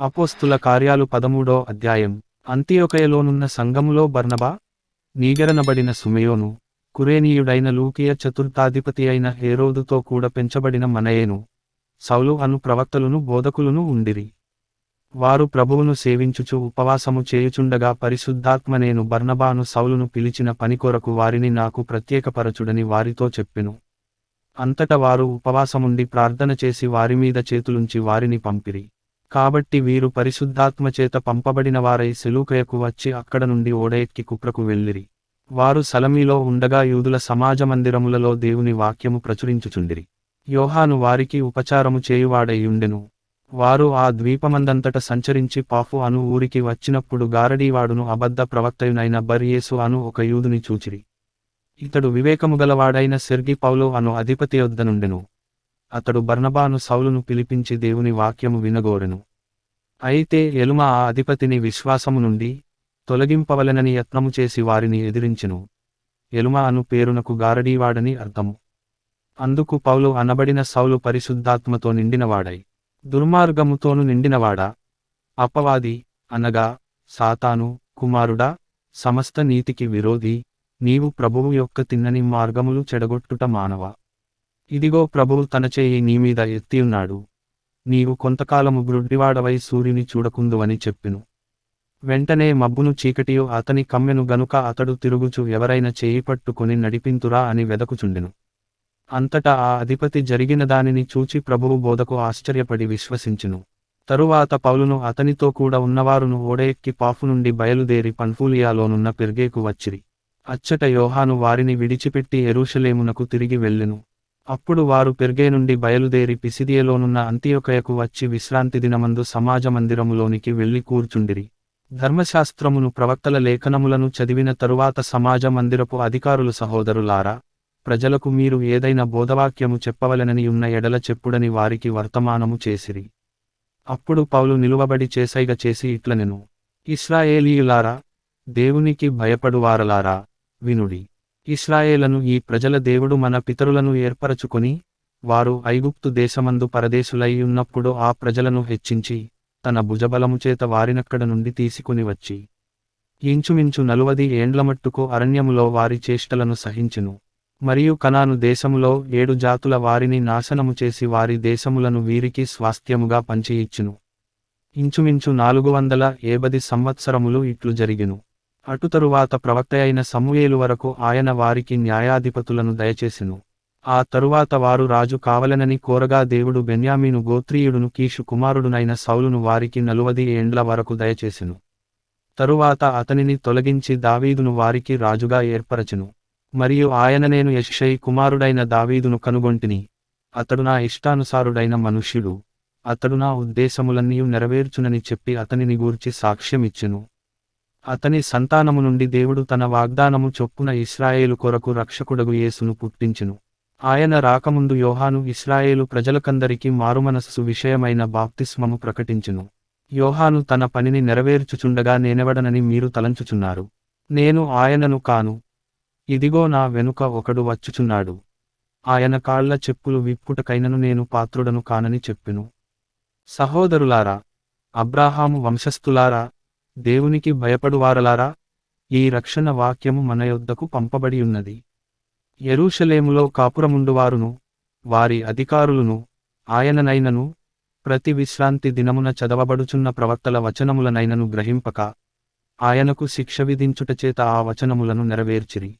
అపోస్తుల కార్యాలు పదమూడో అధ్యాయం. అంత్యోకయలోనున్న సంఘములో బర్నబా నీగరనబడిన సుమయోను కురేనీయుడైన లూకియ చతుర్థాధిపతి అయిన హేరోదుతో కూడా పెంచబడిన మనయేను సౌలు అను ప్రవక్తలును బోధకులును ఉండిరి. వారు ప్రభువును సేవించుచు ఉపవాసము చేయుచుండగా పరిశుద్ధాత్మ నేను బర్నబాను సౌలును పిలిచిన పని కొరకు వారిని నాకు ప్రత్యేకపరచుడని వారితో చెప్పెను. అంతట వారు ఉపవాసముండి ప్రార్థన చేసి వారి మీద చేతులుంచి వారిని పంపిరి. కాబట్టి వీరు పరిశుద్ధాత్మ చేత పంపబడిన వారై సెలూకయకు వచ్చి అక్కడ నుండి ఓడెక్కి కుప్రకు వెళ్ళిరి. వారు సలమీలో ఉండగా యూదుల సమాజ మందిరములలో దేవుని వాక్యము ప్రచురించుచుండిరి. యోహాను వారికి ఉపచారము చేయువాడై ఉండెను వారు ఆ ద్వీపమందంతట సంచరించి పాఫు అను ఊరికి వచ్చినప్పుడు గారడీవాడును అబద్ధ ప్రవక్తయునైన బర్యేసు అను ఒక యూదుని చూచిరి. ఇతడు వివేకము గలవాడైన సెర్గి పౌలు అను అధిపతి వద్దనుండెను అతడు బర్నబాను సౌలును పిలిపించి దేవుని వాక్యము వినగోరెను. అయితే ఎలుమ ఆ అధిపతిని విశ్వాసము నుండి తొలగింపవలెనని యత్నము చేసి వారిని ఎదిరించెను. ఎలుమ అను పేరునకు గారడీవాడని అర్థము. అందుకు పౌలు అనబడిన సౌలు పరిశుద్ధాత్మతో నిండినవాడై దుర్మార్గముతోను నిండినవాడా? అపవాది అనగా సాతాను కుమారుడా సమస్త నీతికి విరోధి నీవు ప్రభువు యొక్క తిన్నని మార్గములు చెడగొట్టుట మానవ? ఇదిగో ప్రభువు తన చేయి నీమీద ఎత్తియున్నాడు నీవు కొంతకాలము గ్రుడ్డివాడవై సూర్యుని చూడకుందువని చెప్పెను. వెంటనే మబ్బును చీకటియు అతని కమ్మెను గనుక అతడు తిరుగుచు ఎవరైన చేయి పట్టుకుని నడిపింతురా అని వెదకుచుండెను. అంతటా ఆ అధిపతి జరిగిన దానిని చూచి ప్రభువు బోధకు ఆశ్చర్యపడి విశ్వసించును. తరువాత పౌలును అతనితో కూడా ఉన్నవారును ఓడెక్కి పాఫు నుండి బయలుదేరి పన్ఫూలియాలోనున్న పెర్గేకు వచ్చిరి. అచ్చట యోహాను వారిని విడిచిపెట్టి ఎరూషలేమునకు తిరిగి వెళ్ళెను. అప్పుడు వారు పెర్గే నుండి బయలుదేరి పిసిదియలోనున్న అంత్యొకయకు వచ్చి విశ్రాంతి దినమందు సమాజ మందిరములోనికి వెళ్ళి కూర్చుండిరి. ధర్మశాస్త్రమును ప్రవక్తల లేఖనములను చదివిన తరువాత సమాజ మందిరపు అధికారులు సహోదరులారా ప్రజలకు మీరు ఏదైనా బోధవాక్యము చెప్పవలెనని ఉన్న ఎడల చెప్పుడని వారికి వర్తమానము చేసిరి. అప్పుడు పౌలు నిలువబడి చేసైగ చేసి ఇట్లనెను ఇస్రాయేలీయులారా దేవునికి భయపడువారలారా వినుడి ఇస్రాయేలను ఈ ప్రజల దేవుడు మన పితరులను ఏర్పరచుకొని వారు ఐగుప్తు దేశమందు పరదేశులై ఉన్నప్పుడు ఆ ప్రజలను హెచ్చించి తన భుజబలము చేత వారినక్కడ నుండి తీసుకుని వచ్చి ఇంచుమించు నలువది ఏండ్లమట్టుకు అరణ్యములో వారి చేష్టలను సహించును. మరియు కనాను దేశములో ఏడు జాతుల వారిని నాశనము చేసి వారి దేశములను వీరికి స్వాస్థ్యముగా పంచి ఇచ్చును ఇంచుమించు నాలుగు వందల ఏబది సంవత్సరములు ఇట్లు జరిగెను. అటు తరువాత ప్రవక్త అయిన సమూయేలు వరకు ఆయన వారికి న్యాయాధిపతులను దయచేసెను. ఆ తరువాత వారు రాజు కావలనని కోరగా దేవుడు బెన్యామీను గోత్రీయుడును కీషు కుమారుడునైన సౌలును వారికి నలువది ఏండ్ల వరకు దయచేసెను. తరువాత అతనిని తొలగించి దావీదును వారికి రాజుగా ఏర్పరచెను. మరియు ఆయన నేను యషై కుమారుడైన దావీదును కనుగొంటిని. అతడు నా ఇష్టానుసారుడైన మనుష్యుడు. అతడు నా ఉద్దేశములన్నీ నెరవేర్చునని చెప్పి అతనిని గూర్చి సాక్ష్యమిచ్చెను. అతని సంతానము నుండి దేవుడు తన వాగ్దానము చొప్పున ఇస్రాయేలు కొరకు రక్షకుడగు యేసును పుట్టించును. ఆయన రాకముందు యోహాను ఇస్రాయేలు ప్రజలకందరికీ మారుమనస్సు విషయమైన బాప్తిస్మము ప్రకటించును. యోహాను తన పనిని నెరవేర్చుచుండగా నేనెవడనని మీరు తలంచుచున్నారు. నేను ఆయనను కాను. ఇదిగో నా వెనుక ఒకడు వచ్చుచున్నాడు. ఆయన కాళ్ళ చెప్పులు విప్పుటకైనను నేను పాత్రుడను కానని చెప్పెను. సహోదరులారా అబ్రాహాము వంశస్థులారా దేవునికి భయపడువారలారా? ఈ రక్షణ వాక్యము మన యొద్దకు పంపబడి ఉన్నది. ఎరూషలేములో కాపురముండువారును వారి అధికారులును ఆయననైనను ప్రతి విశ్రాంతి దినమున చదవబడుచున్న ప్రవక్తల వచనములనైనను గ్రహింపక ఆయనకు శిక్ష విధించుట చేత ఆ వచనములను నెరవేర్చిరి.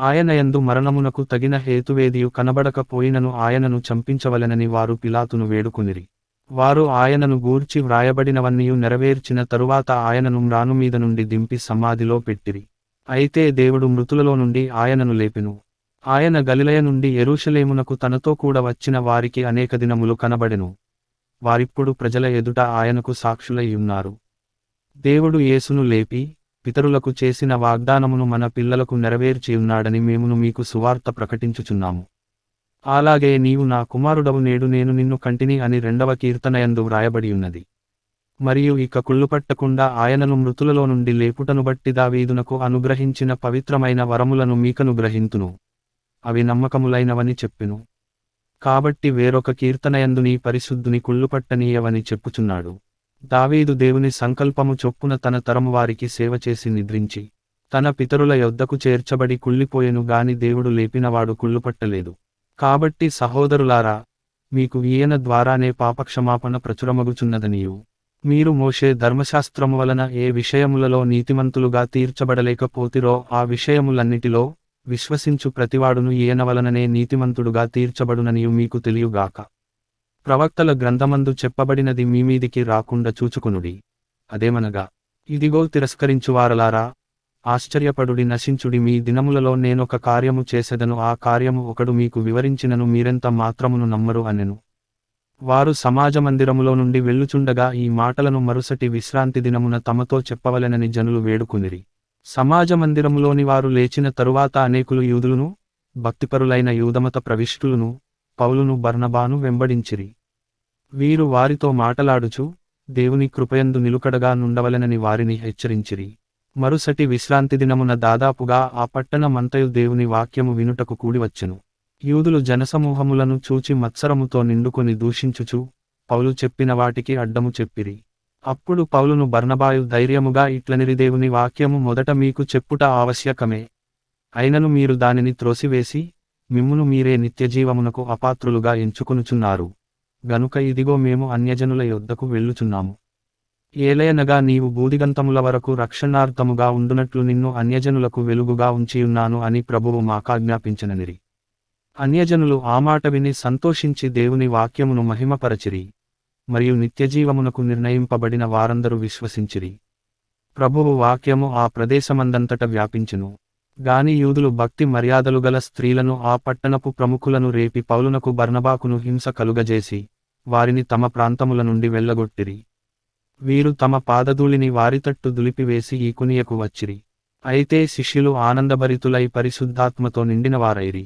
ఆయనయందు మరణమునకు తగిన హేతువేదియు కనబడకపోయినను ఆయనను చంపించవలెనని వారు పిలాతును వేడుకునిరి. వారు ఆయనను గూర్చి వ్రాయబడినవన్నీయు నెరవేర్చిన తరువాత ఆయనను మ్రాను మీద నుండి దింపి సమాధిలో పెట్టిరి. అయితే దేవుడు మృతులలో నుండి ఆయనను లేపెను. ఆయన గలిలయ నుండి ఎరుషలేమునకు తనతో కూడా వచ్చిన వారికి అనేక దినములు కనబడెను. వారిప్పుడు ప్రజల ఎదుట ఆయనకు సాక్షులై ఉన్నారు. దేవుడు యేసును లేపి పితరులకు చేసిన వాగ్దానమును మన పిల్లలకు నెరవేర్చి ఉన్నాడని మేమును మీకు సువార్త ప్రకటించుచున్నాము. అలాగే నీవు నా కుమారుడవు నేడు నేను నిన్ను కంటిని అని రెండవ కీర్తనయందు వ్రాయబడి ఉన్నది మరియు ఇక కుళ్ళుపట్టకుండా ఆయనను మృతులలో నుండి లేపుటను బట్టి దావీదునకు అనుగ్రహించిన పవిత్రమైన వరములను మీకను గ్రహింతును. అవి నమ్మకములైనవని చెప్పెను. కాబట్టి వేరొక కీర్తనయందు నీ పరిశుద్ధుని కుళ్ళుపట్టనీయవని చెప్పుచున్నాడు. దావీదు దేవుని సంకల్పము చొప్పున తన తరము వారికి సేవ చేసి నిద్రించి తన పితరుల యొద్దకు చేర్చబడి కుళ్ళిపోయెను గాని దేవుడు లేపినవాడు కుళ్ళుపట్టలేదు కాబట్టి సహోదరులారా మీకు ఈయన ద్వారానే పాపక్షమాపణ ప్రచురమగుచున్నదనియు. మీరు మోషే ధర్మశాస్త్రము వలన ఏ విషయములలో నీతిమంతులుగా తీర్చబడలేకపోతిరో ఆ విషయములన్నిటిలో విశ్వసించు ప్రతివాడును ఈయన వలననే నీతిమంతుడుగా తీర్చబడుననియు మీకు తెలియుగాక. ప్రవక్తల గ్రంథమందు చెప్పబడినది మీమీదికి రాకుండా చూచుకునుడి. అదేమనగా ఇదిగో తిరస్కరించువారలారా ఆశ్చర్యపడుడి నశించుడి మీ దినములలో నేనొక కార్యము చేసెదను ఆ కార్యము ఒకడు మీకు వివరించినను మీరెంత మాత్రమును నమ్మరు అనెను. వారు సమాజ మందిరములో నుండి వెళ్ళుచుండగా ఈ మాటలను మరుసటి విశ్రాంతి దినమున తమతో చెప్పవలెనని జనులు వేడుకునిరి. సమాజ మందిరములోని వారు లేచిన తరువాత అనేకులు యూదులను భక్తిపరులైన యూదమత ప్రవిష్టులను పౌలును బర్ణబాను వెంబడించిరి. వీరు వారితో మాటలాడుచు దేవుని కృపయందు నిలుకడగా నుండవలెనని వారిని హెచ్చరించిరి. మరుసటి విశ్రాంతి దినమున దాదాపుగా ఆ పట్టణమంతయు దేవుని వాక్యము వినుటకు కూడివచ్చెను. యూదులు జనసమూహములను చూచి మత్సరముతో నిండుకొని దూషించుచు పౌలు చెప్పిన వాటికి అడ్డము చెప్పిరి. అప్పుడు పౌలును బర్ణబాయు ధైర్యముగా ఇట్లనిరి దేవుని వాక్యము మొదట మీకు చెప్పుట ఆవశ్యకమే. అయినను మీరు దానిని త్రోసివేసి మిమ్మును మీరే నిత్యజీవమునకు అపాత్రులుగా ఎంచుకొనుచున్నారు. గనుక ఇదిగో మేము అన్యజనుల యొద్దకు వెళ్ళుచున్నాము. ఏలయనగా నీవు బూదిగంతముల వరకు రక్షణార్థముగా ఉండునట్లు నిన్ను అన్యజనులకు వెలుగుగా ఉంచియున్నాను అని ప్రభువు మాకాజ్ఞాపించననిరి. అన్యజనులు ఆ మాట విని సంతోషించి దేవుని వాక్యమును మహిమపరచిరి. మరియు నిత్యజీవమునకు నిర్ణయింపబడిన వారందరూ విశ్వసించిరి. ప్రభువు వాక్యము ఆ ప్రదేశమందంతట వ్యాపించును. గాని యూదులు భక్తి మర్యాదలు గల స్త్రీలను ఆ పట్టణపు ప్రముఖులను రేపి పౌలునకు బర్నబాకును హింస కలుగజేసి వారిని తమ ప్రాంతముల నుండి వెళ్ళగొట్టిరి. వీరు తమ పాదధూళిని వారితట్టు దులిపివేసి ఈకునియకు వచ్చిరి. అయితే శిష్యులు ఆనందభరితులై పరిశుద్ధాత్మతో నిండినవారైరి.